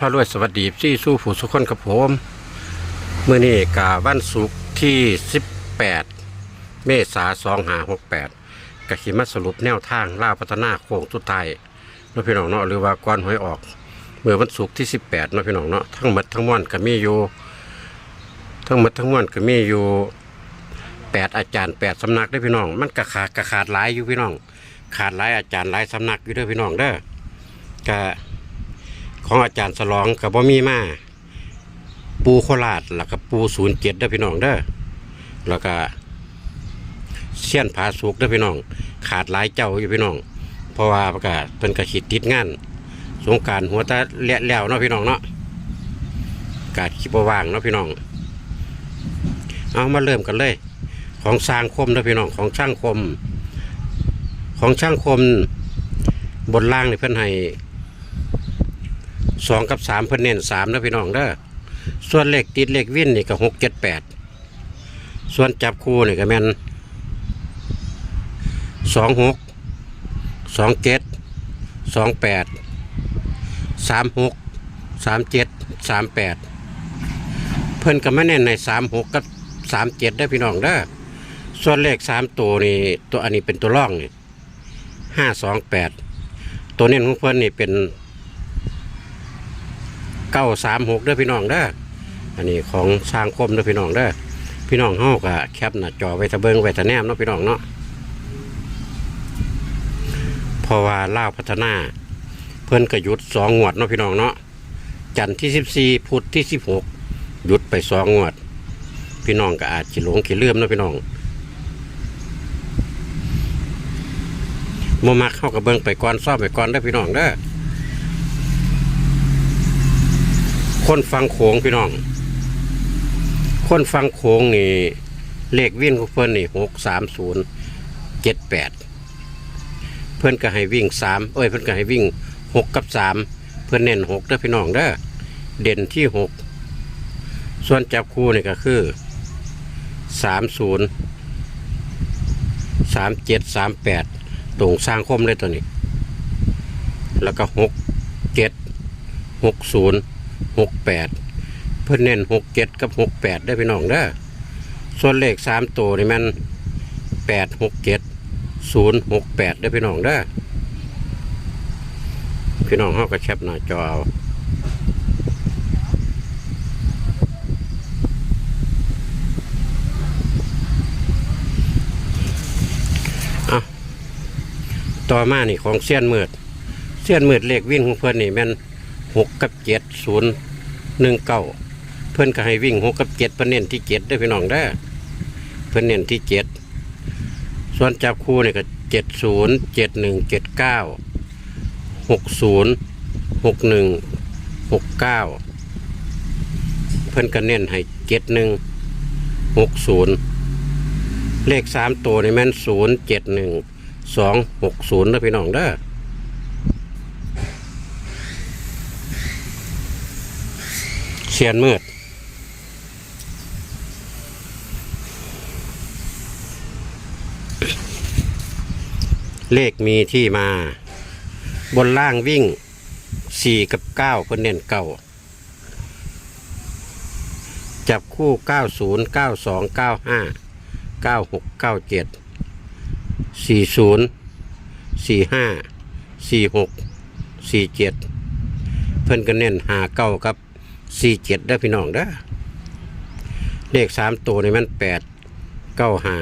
พระรวยสวัสดีที่สู้ผู้สุขคนกับผมเมื่อนี้กาวันศุกร์ที่ 18 เมษาสองหาหกแปดกขิมาสรุปแนวทางล่าพัฒนาโค้งสุดท้ายนาะพี่น้องเนาะหรือว่าก่อนหวยออก เมื่อวันศุกร์ที่ 18นาะพี่น้องเนาะทั้งหมดทั้งมวลก็มีอยู่ทั้งหมดทั้งมวลก็มีอยู่แปดอาจารย์แปดสำนักได้อพี่น้อง มันกระขาดกระขาดหลายอยู่พี่น้อง ขาดหลายอาจารย์หลายสำนักอยู่เด้อพี่น้องเด้อก็ ของอาจารย์สลองกับบ่มีมาปูโคราชแล้วก็ปูศูนย์เจ็ดเด้อพี่น้องเด้อแล้วก็เสี้ยนผาสุกเด้อพี่น้อง ขาดหลายเจ้าอยู่พี่น้อง เพราะว่าประกาศเป็นกระขิดติดงาน สงการหัวตาเละแล้วเนาะพี่น้องเนาะกาดคิดบ่ว่างเนาะพี่น้อง เอามาเริ่มกันเลย ของสร้างคมเด้อพี่น้องของช่างคม ของช่างคมบนล่างนี่เพิ่อนให้ สองกับสามเพิ่นเน้นสามนะพี่น้องเด้อส่วนเลขติดเลขวิ่นนี่ก็หกเจ็ดแปดส่วนจับคู่นี่ก็แม่นสองหกสองเจ็ดสองแปดสามหกสามเจ็ดสามแปดเพิ่นก็ไม่เน้นในสามหกกับสามเจ็ดได้พี่น้องเด้อส่วนเลขสามตัวนี่ตัวอันนี้เป็นตัวร่องนี่ห้าสองแปดตัวเน้นของเพื่อนนี่เป็น เก้าสามหกเด้อพี่น้องเด้ออันนี้ของสร้างคมเด้อพี่น้องเด้อพี่น้องเฮาก็แคปหน้าจอไว้ทะเบิงไว้ทะแนมเนาะพี่น้องเนาะเพราะว่าล่าพัฒนา เพื่อนก็หยุดสองงวดเนาะพี่น้องเนาะจันทร์ที่สิบสี่พุธที่สิบหกหยุดไปสองงวด พี่น้องก็อาจจะหลงขี้เลื่อมเนาะพี่น้องมมักเข้ากับเบิงไปก่อนซ่อมไปก่อนได้พี่น้องเด้อ คนฟังโขงพี่น้อง คนฟังโขงนี่เลขวิ่งของเพิ่อนนี่หกสามศูนย์เจ็ดแปดเพื่อนก็ให้วิ่งสามเอ้ยเพื่อนก็ให้วิ่งหกกับสามเพื่อนเน้นหกเด้อพี่น้องเด้อเด่นที่หกส่วนจับคู่นี่ก็คือสามศูนย์สามเจ็ดสามแปดตรงสร้างคมเลยตัวนี้ แล้วก็หกเจ็ดหกศูนย์ หกแปดเพื่อนเน้นหกเจ็ดกับหกแปดได้พี่น้องเด้อส่วนเลขสามตัวนี่มันแปดหกเจ็ดศูนย์หกแปดได้พี่น้องเด้อพี่น้องเขาก็แคปหน้าจอเอาต่อมานี่ของเสี้ยนมืดเสี้ยนมืดเลขวิ่งของเพื่อนนี่ม่น หกกับเจ็ดศูนย์หนึ่งเก้าเพื่อนก็ให้วิ่งหกกับเจ็ดเพื่อนเน้นที่เจ็ดได้พี่น้องได้เพื่อนเน้นที่เจ็ดส่วนจับคู่นี่ยก็เจ็ดศูนย์เจ็ดหนึ่งเจ็ดเก้าหกศูนย์หกหนึ่งหกเก้าเพื่อนก็เน้นให้เจ็ดหนึ่งหกศูนย์เลขสามตัวนี่แม่นศูนย์เจ็ดหนึ่งสองหกศูนย์นะพี่น้องเด้อ เชียนมืด เลขมีที่มา บนล่างวิ่งสี่กับเก้าเพื่นเน้นเก้าจับคู่เก้าศูนย์เก้าสองเก้าห้าเก้าหกเก้าเจ็ดสี่ศูนย์สี่ห้าสี่หกสี่เจ็ดเพิ่อนก็เน้นหาเก้ากับ สี่เจ็ดได้พี่น้องเด้อเลขสามตัวนี่มันแปดเก้าห้า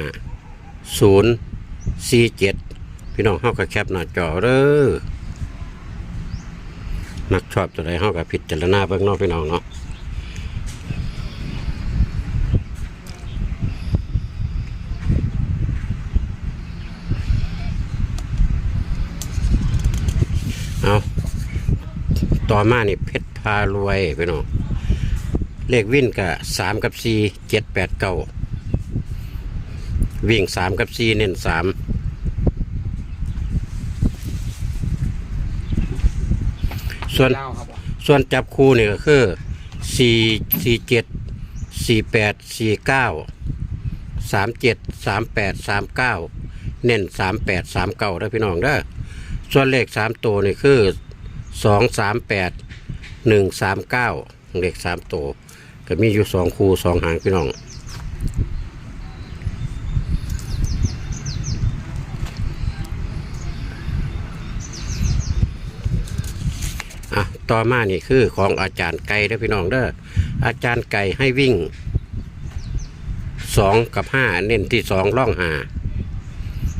ศูนย์สี่เจ็ดพี่น้องเฮาก็แคปหน้าจอเด้อมักชอบตัวใดเฮาก็พิจารณาเบิ่งนาะพี่น้องเนาะเอาต่อมานี่เพชรพารวยไปน้อง เลขวิ่นกับสามกับสี่เจ็ดแปดเก้าวิ่งสามกับสี่เน้นสามส่วนเล่าครับส่วนจับคู่นี่ก็คือสี่สี่เจ็ดสี่แปดสี่เก้าสามเจ็ดสามแปดสามเก้าเน้นสามแปดสามเก้าได้อพี่น้องเด้อส่วนเลขสามตัวนี่คือสองสามแปดหนึ่งสามเก้าเลขสามตัว ก็มีอยู่สองคู่สองหางพี่น้องอะต่อมานี่คือของอาจารย์ไก่เด้อพี่น้องเด้ออาจารย์ไก่ให้วิ่งสองกับห้าเน้นที่สองร่องหา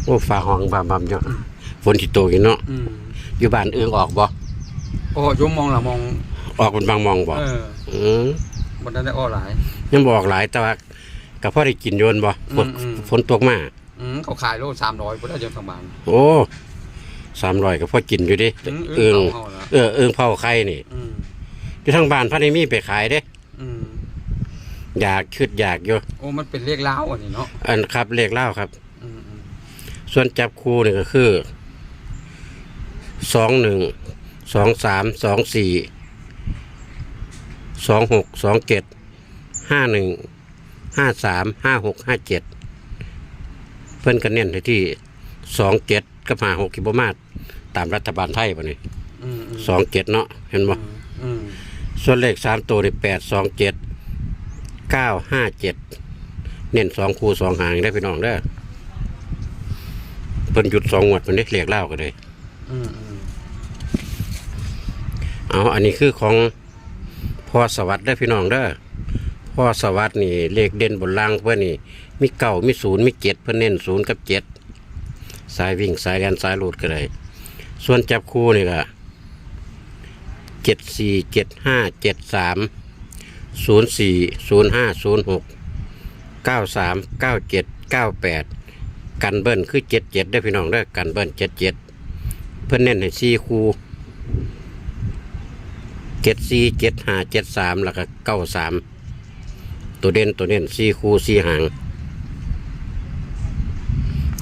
โอ้ฟ้าห้องบามบามเนาะฝนที่โตกินเนาะอืมอยู่บ้านเอื้องออกบ่โอ้ยมมองละมองออกเป็นบางมองบ่เออ อืม บ่ได้ได้อ้อหลาย ยังบอกหลายแต่ว่ากับพ่อได้กินโยนบ่ฝนอืมอืม ฝนตกมาอืมเขาขายโล300บ่ได้จังทางบ้านโอ้สามร้อยกับพ่อกินอยู่ดิอืมเอื้องเฮาละเออเอื้องเผาไข่นี่อืมที่ทางบ้านพระในมีไปขายเด้อืมอยากคิดอยากอยู่โอ้มันเป็นเลขลาวอันนี้เนาะอันครับเลขเล่าครับ อืมอืมส่วนจับคู่นี่ก็คือสองหนึ่งสองสามสองสี่ สองหกสองเจ็ดห้าหนึ่งห้าสามห้าหกห้าเจ็ดเพิ่นกันเน้นไปที่สองเจ็ดกับห้าหกกิบมาตตามรัฐบาลไทยป่ะนี่อืมอืมสองเจ็ดเนาะเห็นบ่อืมส่วนเลขสามตัวนี่แปดสองเจ็ดเก้าห้าเจ็ดเน้นสองคู่สองหางได้อพี่น้องเด้อเพิ่นหยุดสองงวดมันได้เรียกเล่ากันเลยอืมอืมเอาอันนี้คือของพ่ อสวัสดิ์ได้อพี่น้องเด้อพ่อสวัสดิ์นี่เลขเด่นบนล่างเพื่อนี่มีเก้ามีศูนย์มีเจ็ดเพื่อนเน้นศูนย์กับเจ็ดสายวิ่งสายแลนสายหลุดก็เลยส่วนจับคู่นี่ก็เจ็ดสี่เจ็ดห้าเจ็ดสามศูนย์สี่ศูนย์ห้าศูนย์หกเก้าสามเก้าเจ็ดเก้าแปดกันเบิ้ลคือเจ็ดเจ็ดได้พี่น้องเด้อกันเบิ้ลเจ็ดเจ็ดเพื่อนเน้นให้สี่คู่ เจ็ดสี่เจ็ดห้าเจ็ดสามแล้วก็เก้าสามตัวเด่นตัวเด่นสี่คู่สี่หาง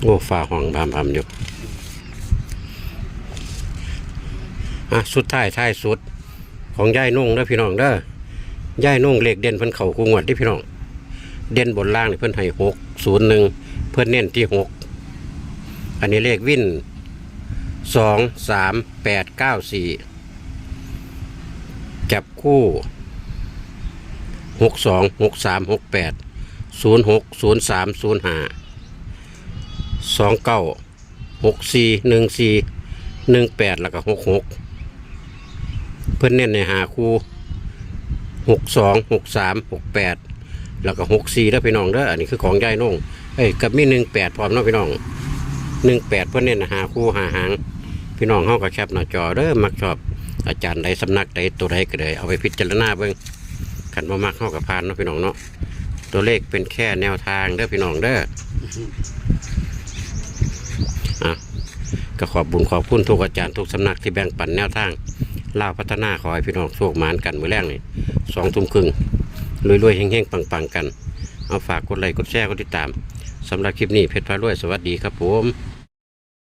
โอ้ฝ่าห้องพามพามอยู่อะสุดท้ายท้ายสุดของย่ายนุ่งเด้อพี่น้องเด้อย่ายนุ่งเลขเด่นเพิ่นเข่าคู่งวดที่พี่น้อง เด่นบนล่างนี่เพิ่นให้หกศูนย์หนึ่งเพิ่นเน้นที่หกอันนี้เลขวิ่นสองสามแปดเก้าสี่ จับคู่หกสองหกสามหกแปดศูนย์หกศูนย์สามศูนย์ห้าสองเก้าหกสี่หนึ่งสี่หนึ่งแปดแล้วก็หกหกเพื่อนเน้นในหาคู่หกสองหกสามหกแปดแล้วก็หกสี่แล้วพี่น้องเด้ออันนี้คือของยายนงเอ้ยกับมีหนึ่งแปดพร้อมเนาะพี่น้องหนึ่งแปดเพื่อนเน้นหาคู่หาหางพี่น้องเฮาก็แคปหน้าจอเด้อมักชอบ อาจารย์ใดสำนักใดตัวใดก็เลยเอาไปพิจารณาเบิ่งขันบ่มักเข้ากับพานเนาะพี่น้องเนาะตัวเลขเป็นแค่แนวทางเด้อพี่น้องเด้ออะก็ขอบบุญขอบคุณทุกอาจารย์ทุกสำนักที่แบ่งปันแนวทางลาพัฒนาขอให้พี่น้องโชคหมานกันมือแรกนี่สองทุ่มครึ่งรวยๆเฮงๆปังๆกัน เอาฝากกดไลค์กดแชร์กดติดตามสำหรับคลิปนี้เพชรพารวยสวัสดีครับผม